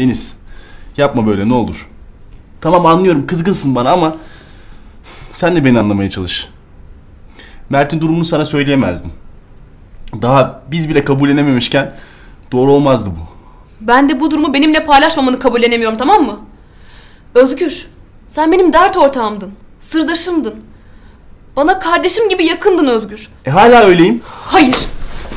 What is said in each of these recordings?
Deniz, yapma böyle ne olur. Tamam anlıyorum kızgınsın bana ama sen de beni anlamaya çalış. Mert'in durumunu sana söyleyemezdim. Daha biz bile kabullenememişken doğru olmazdı bu. Ben de bu durumu benimle paylaşmamanı kabullenemiyorum tamam mı? Özgür, sen benim dert ortağımdın. Sırdaşımdın. Bana kardeşim gibi yakındın Özgür. E hala öyleyim. Hayır.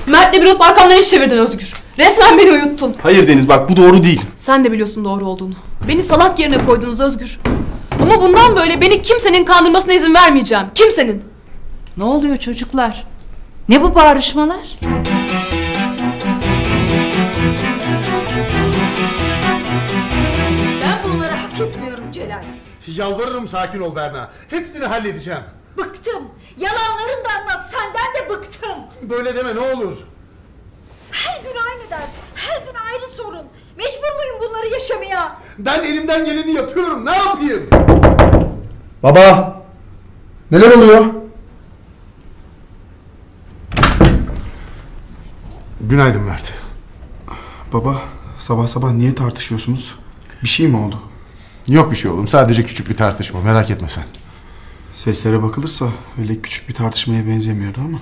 Mert'le bir olup arkamdan iş çevirdin Özgür. Resmen beni uyuttun. Hayır Deniz bak bu doğru değil. Sen de biliyorsun doğru olduğunu. Beni salak yerine koydunuz Özgür. Ama bundan böyle beni kimsenin kandırmasına izin vermeyeceğim. Kimsenin. Ne oluyor çocuklar? Ne bu bağrışmalar? Ben bunları hak etmiyorum Celal. Yalvarırım sakin ol Berna. Hepsini halledeceğim. Bıktım. Yalanların da anlat. Senden de bıktım. Böyle deme ne olur. Her gün aynı dert. Her gün ayrı sorun. Mecbur muyum bunları yaşamaya? Ben elimden geleni yapıyorum. Ne yapayım? Baba! Neler oluyor? Günaydın Mert. Baba, sabah sabah niye tartışıyorsunuz? Bir şey mi oldu? Yok bir şey oğlum. Sadece küçük bir tartışma. Merak etme sen. Seslere bakılırsa öyle küçük bir tartışmaya benzemiyordu ama.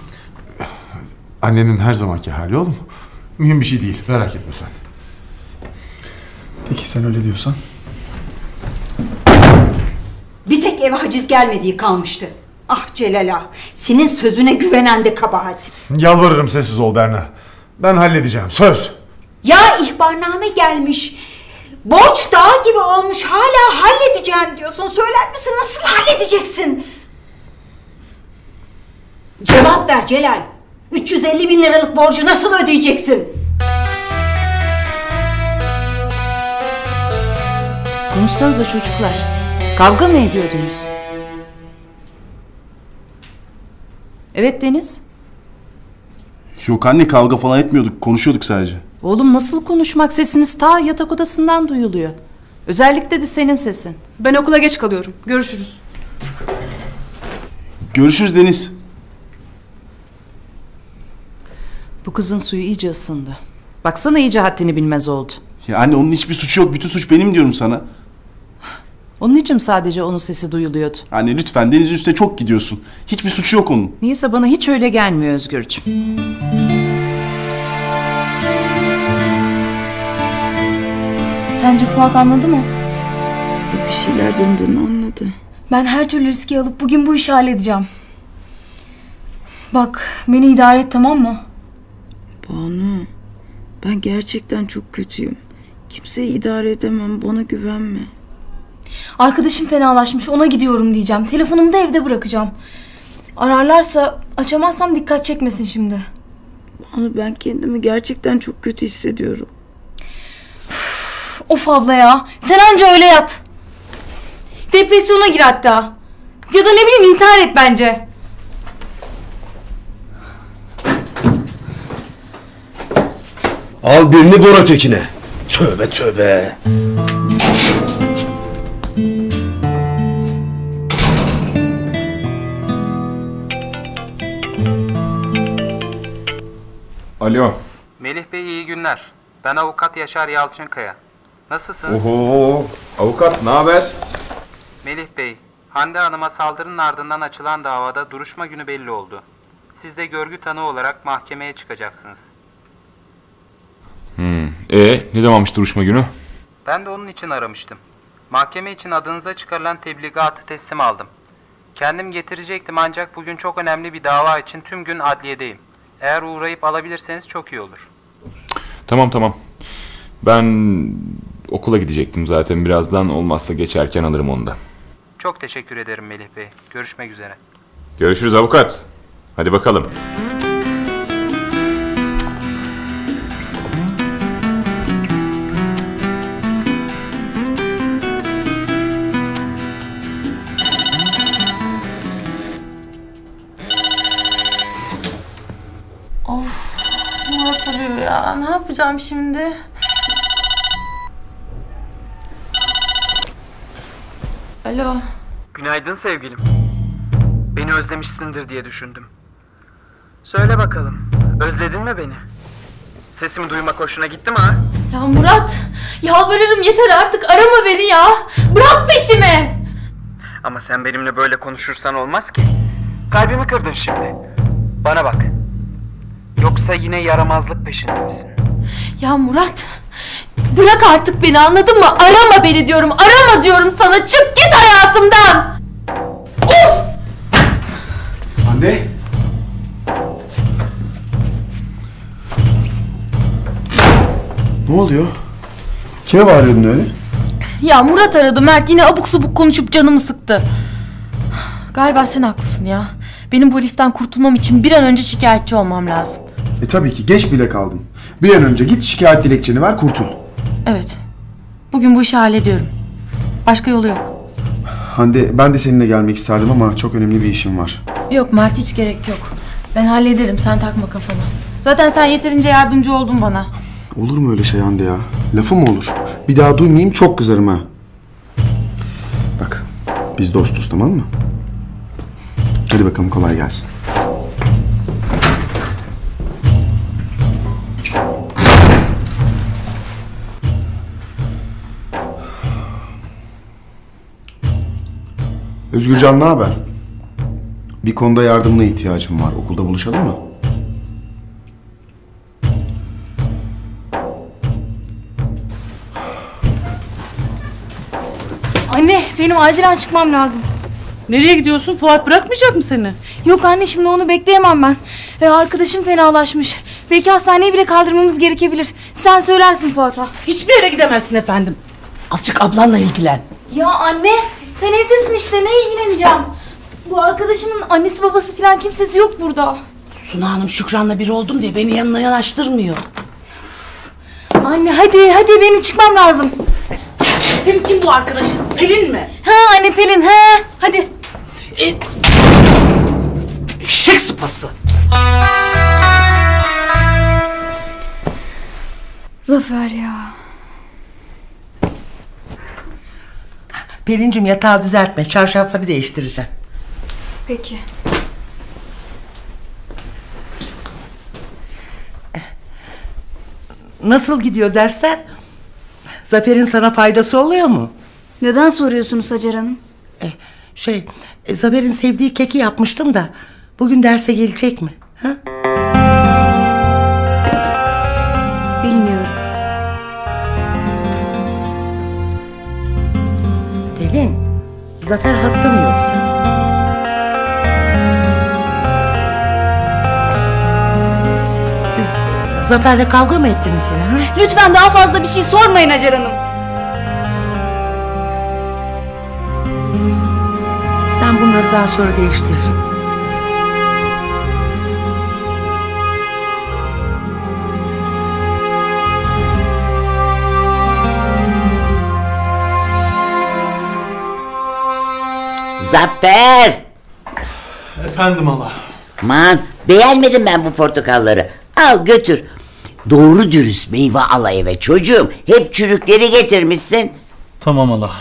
Annenin her zamanki hali oğlum. Mühim bir şey değil. Merak etme sen. Peki sen öyle diyorsan. Bir tek eve haciz gelmediği kalmıştı. Ah Celal ah. Senin sözüne güvenen de kabahat. Yalvarırım sessiz ol Berna. Ben halledeceğim. Söz. Ya ihbarname gelmiş. Borç dağı gibi olmuş. Hala halledeceğim diyorsun. Söyler misin nasıl halledeceksin? Cevap ver Celal. 350 bin liralık borcu nasıl ödeyeceksin? Konuşsanıza çocuklar. Kavga mı ediyordunuz? Evet Deniz. Yok anne kavga falan etmiyorduk konuşuyorduk sadece. Oğlum nasıl konuşmak sesiniz ta yatak odasından duyuluyor. Özellikle de senin sesin. Ben okula geç kalıyorum. Görüşürüz. Görüşürüz Deniz. Bu kızın suyu iyice ısındı. Baksana iyice haddini bilmez oldu. Ya anne onun hiçbir suçu yok. Bütün suç benim diyorum sana. Onun için sadece onun sesi duyuluyordu. Anne lütfen Deniz'in üstüne çok gidiyorsun. Hiçbir suçu yok onun. Niyeyse bana hiç öyle gelmiyor Özgürcüm. Sence Fuat anladı mı? Bir şeyler döndüğünü anladı. Ben her türlü riski alıp bugün bu işi halledeceğim. Bak beni idare et tamam mı? Banu, ben gerçekten çok kötüyüm. Kimseyi idare edemem, bana güvenme. Arkadaşım fenalaşmış ona gidiyorum diyeceğim. Telefonumu da evde bırakacağım. Ararlarsa açamazsam dikkat çekmesin şimdi. Banu ben kendimi gerçekten çok kötü hissediyorum. Of abla ya sen anca öyle yat. Depresyona gir hatta. Ya da ne bileyim intihar et bence. Al birini vur ötekine. Tövbe tövbe. Alo. Melih Bey iyi günler. Ben avukat Yaşar Yalçınkaya. Nasılsınız? Oho. Avukat ne haber? Melih Bey, Hande Hanım'a saldırının ardından açılan davada duruşma günü belli oldu. Siz de görgü tanığı olarak mahkemeye çıkacaksınız. E ne zamanmış duruşma günü? Ben de onun için aramıştım. Mahkeme için adınıza çıkarılan tebligatı teslim aldım. Kendim getirecektim ancak bugün çok önemli bir dava için tüm gün adliyedeyim. Eğer uğrayıp alabilirseniz çok iyi olur. Tamam tamam. Ben okula gidecektim zaten birazdan olmazsa geçerken alırım onu da. Çok teşekkür ederim Melih Bey. Görüşmek üzere. Görüşürüz avukat. Hadi bakalım. Ya. Ne yapacağım şimdi? Alo. Günaydın sevgilim. Beni özlemişsindir diye düşündüm. Söyle bakalım, özledin mi beni? Sesimi duymak hoşuna gitti mi ha? Ya Murat, yalvarırım yeter artık arama beni ya. Bırak peşimi. Ama sen benimle böyle konuşursan olmaz ki. Kalbimi kırdın şimdi. Bana bak. Yoksa yine yaramazlık peşinde misin? Ya Murat, bırak artık beni anladın mı? Arama beni diyorum, arama diyorum sana. Çık git hayatımdan. Hande. Ne oluyor? Kime bağırıyordun öyle? Ya Murat aradı. Mert yine abuk subuk konuşup canımı sıktı. Galiba sen haklısın ya. Benim bu heriften kurtulmam için bir an önce şikayetçi olmam lazım. E tabii ki geç bile kaldın. Bir an önce git şikayet dilekçeni ver kurtul. Evet. Bugün bu işi hallediyorum. Başka yolu yok. Hande ben de seninle gelmek isterdim ama çok önemli bir işim var. Yok Mert hiç gerek yok. Ben hallederim sen takma kafana. Zaten sen yeterince yardımcı oldun bana. Olur mu öyle şey Hande ya? Lafı mı olur? Bir daha duymayayım çok kızarım ha. Bak biz dostuz tamam mı? Hadi bakalım kolay gelsin. Özgürcan ne haber? Bir konuda yardımına ihtiyacım var. Okulda buluşalım mı? Anne benim acilen çıkmam lazım. Nereye gidiyorsun? Fuat bırakmayacak mı seni? Yok anne şimdi onu bekleyemem ben. Ve arkadaşım fenalaşmış. Belki hastaneye bile kaldırmamız gerekebilir. Sen söylersin Fuat'a. Hiçbir yere gidemezsin efendim. Azıcık ablanla ilgilen. Ya anne sen evdesin işte ne ilgileneceğim. Bu arkadaşımın annesi babası falan kimsesi yok burada. Suna Hanım Şükran'la bir oldum diye beni yanına yanaştırmıyor. Anne hadi hadi benim çıkmam lazım. Senin kim bu arkadaşın? Pelin mi? Ha anne Pelin ha hadi. Eşek sıpası. Zafer ya. Pelincim yatağı düzeltme. Çarşafları değiştireceğim. Peki. Nasıl gidiyor dersler? Zafer'in sana faydası oluyor mu? Neden soruyorsunuz Hacer Hanım? Şey, e, Zafer'in sevdiği keki yapmıştım da bugün derse gelecek mi? Ha? Pelin, Zafer hasta mı yoksa? Siz e, Zafer'le kavga mı ettiniz yine ha? Lütfen daha fazla bir şey sormayın Hacer Hanım. Ben bunları daha sonra değiştiririm. Zafer! Efendim hala. Aman beğenmedim ben bu portakalları. Al götür. Doğru dürüst meyve al eve çocuğum. Hep çürükleri getirmişsin. Tamam hala.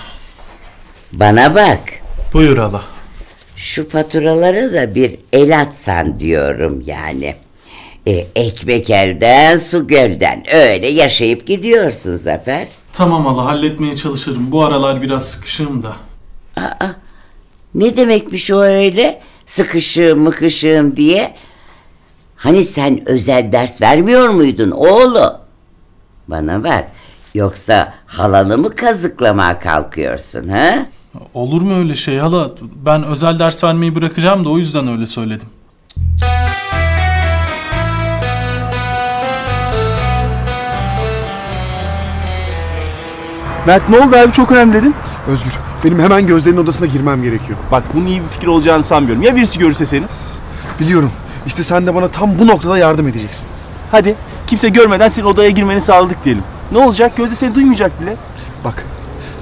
Bana bak. Buyur hala. Şu faturaları da bir el atsan diyorum yani. E, ekmek elden su gölden. Öyle yaşayıp gidiyorsun Zafer. Tamam hala halletmeye çalışırım. Bu aralar biraz sıkışığım da. Ne demekmiş o öyle? Sıkışığım mıkışığım diye. Hani sen özel ders vermiyor muydun oğlum? Bana bak. Yoksa halanı mı kazıklamaya kalkıyorsun ha? Olur mu öyle şey hala? Ben özel ders vermeyi bırakacağım da o yüzden öyle söyledim. Mert ne oldu abi çok önemli dedin. Özgür benim hemen Gözde'nin odasına girmem gerekiyor. Bak bunun iyi bir fikir olacağını sanmıyorum. Ya birisi görürse seni? Biliyorum işte sen de bana tam bu noktada yardım edeceksin. Hadi kimse görmeden senin odaya girmeni sağladık diyelim. Ne olacak? Gözde seni duymayacak bile. Bak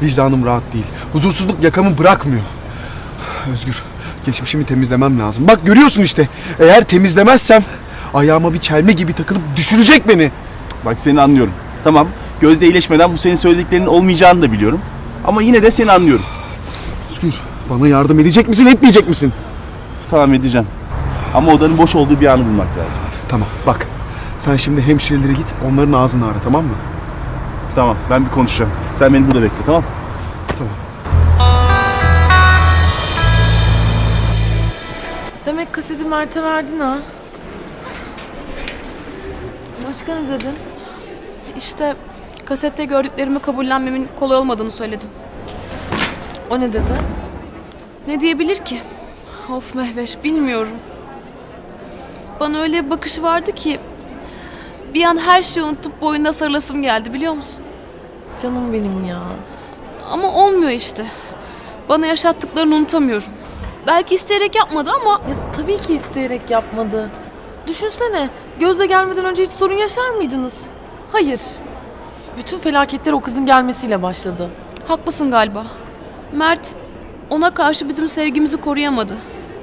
vicdanım rahat değil. Huzursuzluk yakamı bırakmıyor. Özgür geçmişimi temizlemem lazım. Bak görüyorsun işte eğer temizlemezsem ayağıma bir çelme gibi takılıp düşürecek beni. Bak seni anlıyorum. Tamam. Gözde iyileşmeden bu senin söylediklerinin olmayacağını da biliyorum. Ama yine de seni anlıyorum. Özgür bana yardım edecek misin etmeyecek misin? Tamam edeceğim. Ama odanın boş olduğu bir anı bulmak lazım. Tamam bak sen şimdi hemşirelere git onların ağzını ara tamam mı? Tamam ben bir konuşacağım. Sen beni burada bekle tamam Demek kaseti Mert'e verdin ha. Başka ne dedin? İşte kasette gördüklerimi kabullenmemin kolay olmadığını söyledim. O ne dedi? Ne diyebilir ki? Of Mehveş bilmiyorum. Bana öyle bir bakışı vardı ki bir an her şeyi unutup boynuna sarılasım geldi biliyor musun? Canım benim ya. Ama olmuyor işte. Bana yaşattıklarını unutamıyorum. Belki isteyerek yapmadı ama Ya tabii ki isteyerek yapmadı. Düşünsene, Gözde gelmeden önce hiç sorun yaşar mıydınız? Hayır. Bütün felaketler o kızın gelmesiyle başladı. haklısın galiba. Mert ona karşı bizim sevgimizi koruyamadı.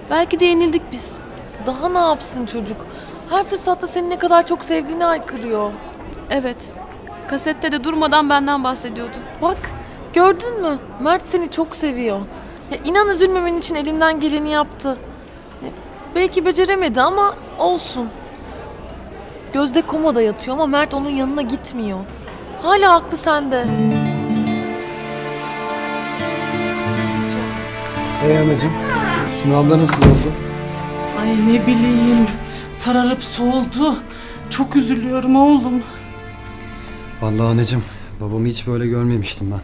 Belki de yenildik biz. Daha ne yapsın çocuk? Her fırsatta seni ne kadar çok sevdiğini aykırıyor. Evet. Kasette de durmadan benden bahsediyordu. Bak, gördün mü? Mert seni çok seviyor. Ya inan üzülmemen için elinden geleni yaptı. Ya, belki beceremedi ama olsun. Gözde komada yatıyor ama Mert onun yanına gitmiyor. Hala aklı sende. Hey anacığım, Sunu abla nasıl oldu? Ay ne bileyim. Sararıp soldu. Çok üzülüyorum oğlum. Vallahi anacığım, babamı hiç böyle görmemiştim ben.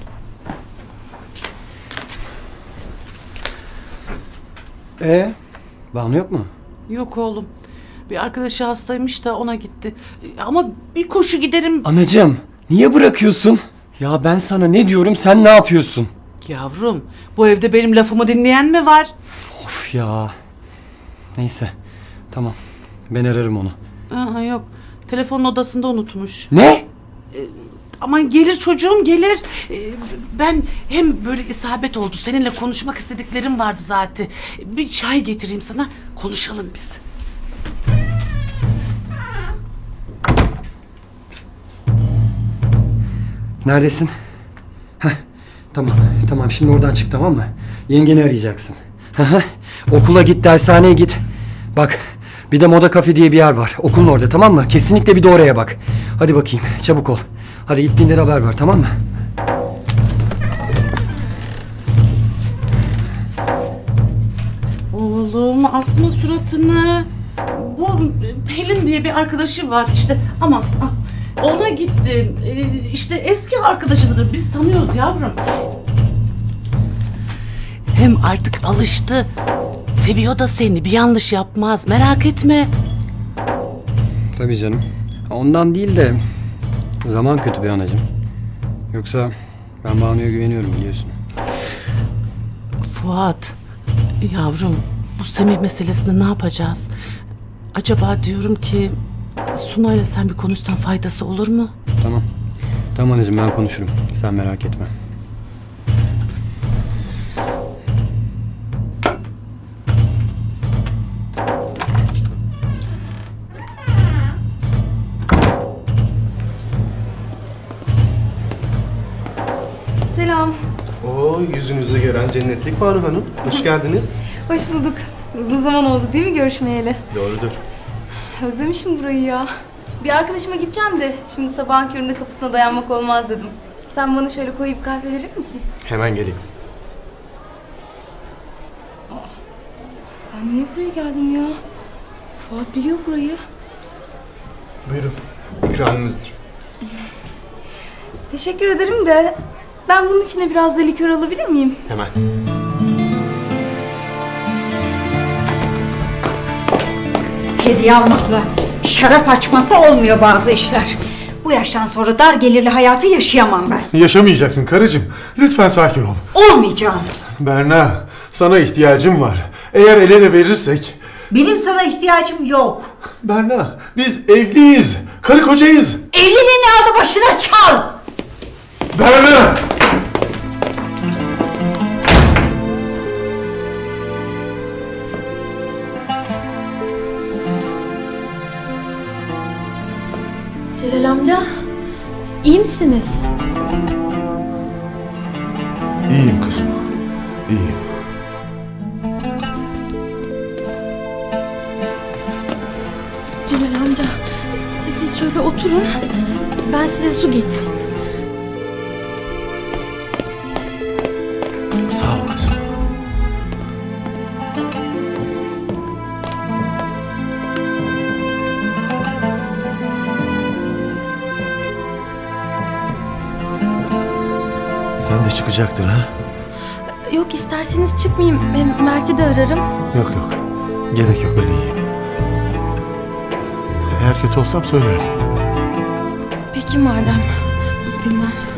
Ee, Banu yok mu? Yok oğlum. Bir arkadaşı hastaymış da ona gitti. Ama bir koşu giderim. Anacığım, niye bırakıyorsun? Ya ben sana ne diyorum, sen ne yapıyorsun? Yavrum bu evde benim lafımı dinleyen mi var? Of ya. Neyse, tamam. Ben ararım onu. Aha, yok. Telefonun odasında unutmuş. Ne? Aman gelir çocuğum gelir. Ee, Ben hem böyle isabet oldu. Seninle konuşmak istediklerim vardı zaten. Bir çay getireyim sana. Konuşalım biz. Neredesin? Heh, tamam, tamam. Şimdi oradan çık tamam mı? Yengeni arayacaksın. Okula git, dershaneye git. Bak, bir de Moda Kafe diye bir yer var. Okulun orada tamam mı? Kesinlikle bir de oraya bak. Hadi bakayım, çabuk ol. Hadi gittiğinde haber ver tamam mı? Oğlum asma suratını. Bu Pelin diye bir arkadaşı var işte. Aman ah, ona gitti. Ee, işte eski arkadaşıdır. Biz tanıyoruz yavrum. Hem artık alıştı. Seviyor da seni. Bir yanlış yapmaz. Merak etme. Tabii canım. Ondan değil de zaman kötü bir anacığım. Yoksa ben Banu'ya güveniyorum biliyorsun. Fuat, yavrum bu Semih meselesinde ne yapacağız? Acaba diyorum ki Sunay'la sen bir konuşsan faydası olur mu? Tamam. Tamam anneciğim ben konuşurum. Sen merak etme. Selam. Oo yüzünüzü gören cennetlik Banu Hanım. Hoş geldiniz. Hoş bulduk. Uzun zaman oldu değil mi görüşmeyeli? Doğrudur. Özlemişim burayı ya. Bir arkadaşıma gideceğim de şimdi sabahın köründe kapısına dayanmak olmaz dedim. Sen bana şöyle koyup kahve verir misin? Hemen geleyim. Ben niye buraya geldim ya? Fuat biliyor burayı. Buyurun. İkramımızdır. Teşekkür ederim de ben bunun içine biraz da likör alabilir miyim? Hemen. Hediye almakla, şarap açmakla olmuyor bazı işler. Bu yaştan sonra dar gelirli hayatı yaşayamam ben. Yaşamayacaksın karıcığım. Lütfen sakin ol. Olmayacağım. Berna, sana ihtiyacım var. Eğer el ele verirsek... Benim sana ihtiyacım yok. Berna, biz evliyiz. Karı kocayız. Evliliğini aldı başına çal. Berna! Amca, iyi misiniz? İyiyim kızım. İyiyim. Celal amca, siz şöyle oturun. Ben size su getireyim. Çıkacaktın ha? Yok isterseniz çıkmayayım. Hem Mert'i de ararım. Yok yok. Gerek yok ben iyiyim. Eğer kötü olsam söylerdim. Peki madem. İyi günler.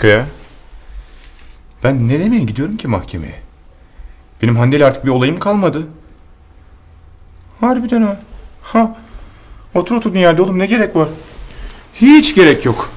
Dakika ya. Ben ne demeye gidiyorum ki mahkemeye? Benim Hande ile artık bir olayım kalmadı. Harbiden ha. Ha. Otur oturduğun yerde oğlum ne gerek var? Hiç gerek yok.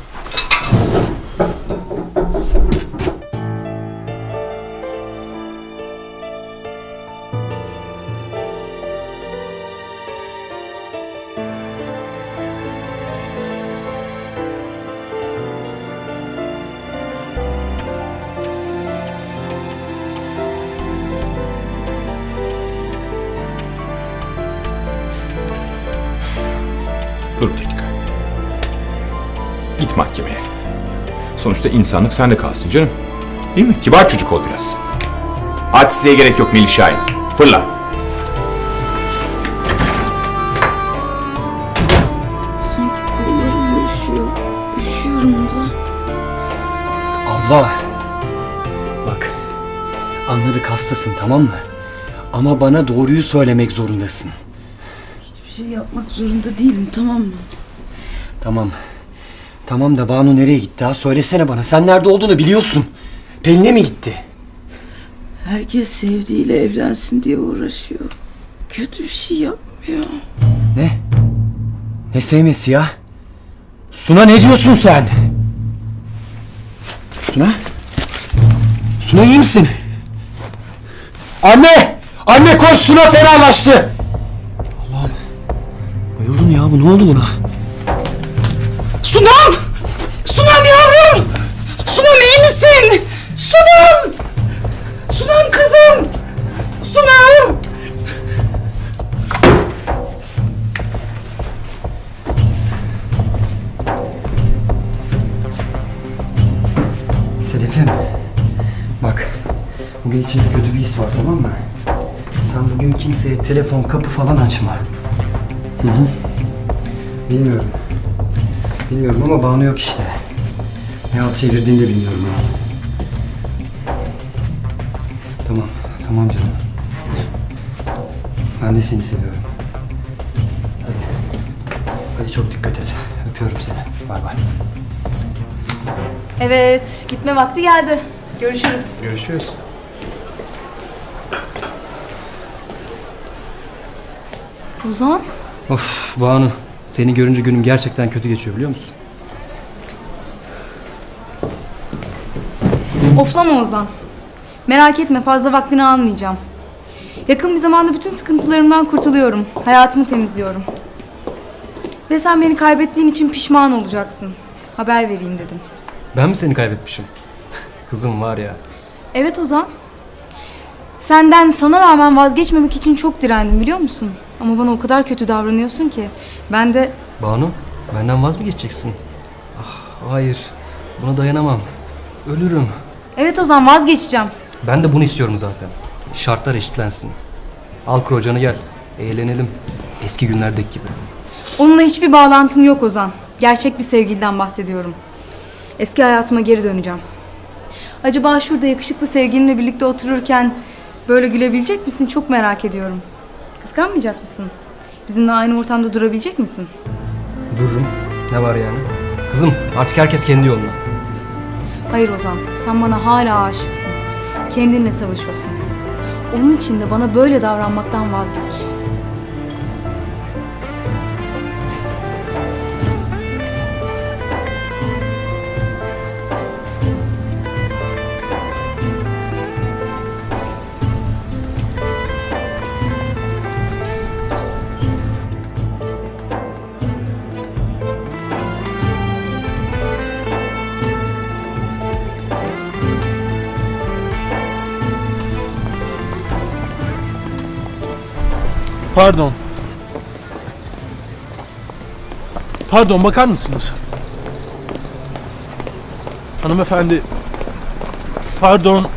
Sonuçta insanlık sende kalsın canım. Değil mi? Kibar çocuk ol biraz. Artistliğe gerek yok Melih Şahin. Fırla. Sanki kollarım üşüyor. Üşüyorum da. Abla. Bak. Anladık hastasın tamam mı? Ama bana doğruyu söylemek zorundasın. Hiçbir şey yapmak zorunda değilim tamam mı? Tamam. Tamam da Banu nereye gitti ha? Söylesene bana. Sen nerede olduğunu biliyorsun. Pelin'e mi gitti? Herkes sevdiğiyle evlensin diye uğraşıyor. Kötü bir şey yapmıyor. Ne? Ne sevmesi ya? Suna ne diyorsun sen? Suna? Suna iyi misin? Anne! Anne koş Suna fenalaştı! Allah'ım. Bayıldım ya bu ne oldu buna? Misin? Sunam! Sunam kızım! Sunam! Sedef'im. Bak. Bugün içinde kötü bir his var tamam mı? Sen bugün kimseye telefon, kapı falan açma. Hı hı. Bilmiyorum. Bilmiyorum ama Banu yok işte. Ne alt çevirdiğini de bilmiyorum ha. Tamam, tamam canım. Ben de seni seviyorum. Hadi. Hadi çok dikkat et. Öpüyorum seni. Bay bay. Evet, gitme vakti geldi. Görüşürüz. Görüşürüz. Ozan? Of Banu. Seni görünce günüm gerçekten kötü geçiyor biliyor musun? Oflama Ozan. Merak etme fazla vaktini almayacağım. Yakın bir zamanda bütün sıkıntılarımdan kurtuluyorum. Hayatımı temizliyorum. Ve sen beni kaybettiğin için pişman olacaksın. Haber vereyim dedim. Ben mi seni kaybetmişim? Kızım var ya. Evet Ozan. Senden sana rağmen vazgeçmemek için çok direndim biliyor musun? Ama bana o kadar kötü davranıyorsun ki. Ben de Banu benden vaz mı geçeceksin? Ah hayır. Buna dayanamam. Ölürüm. Evet Ozan vazgeçeceğim. Ben de bunu istiyorum zaten. Şartlar eşitlensin. Al krocanı gel. Eğlenelim. Eski günlerdeki gibi. Onunla hiçbir bağlantım yok Ozan. Gerçek bir sevgiliden bahsediyorum. Eski hayatıma geri döneceğim. Acaba şurada yakışıklı sevgilinle birlikte otururken böyle gülebilecek misin? Çok merak ediyorum. Kıskanmayacak mısın? Bizimle aynı ortamda durabilecek misin? Dururum. Ne var yani? Kızım artık herkes kendi yoluna. Hayır Ozan, sen bana hala aşıksın. Kendinle savaşıyorsun. Onun için de bana böyle davranmaktan vazgeç. Pardon. Pardon bakar mısınız? Hanımefendi. Pardon.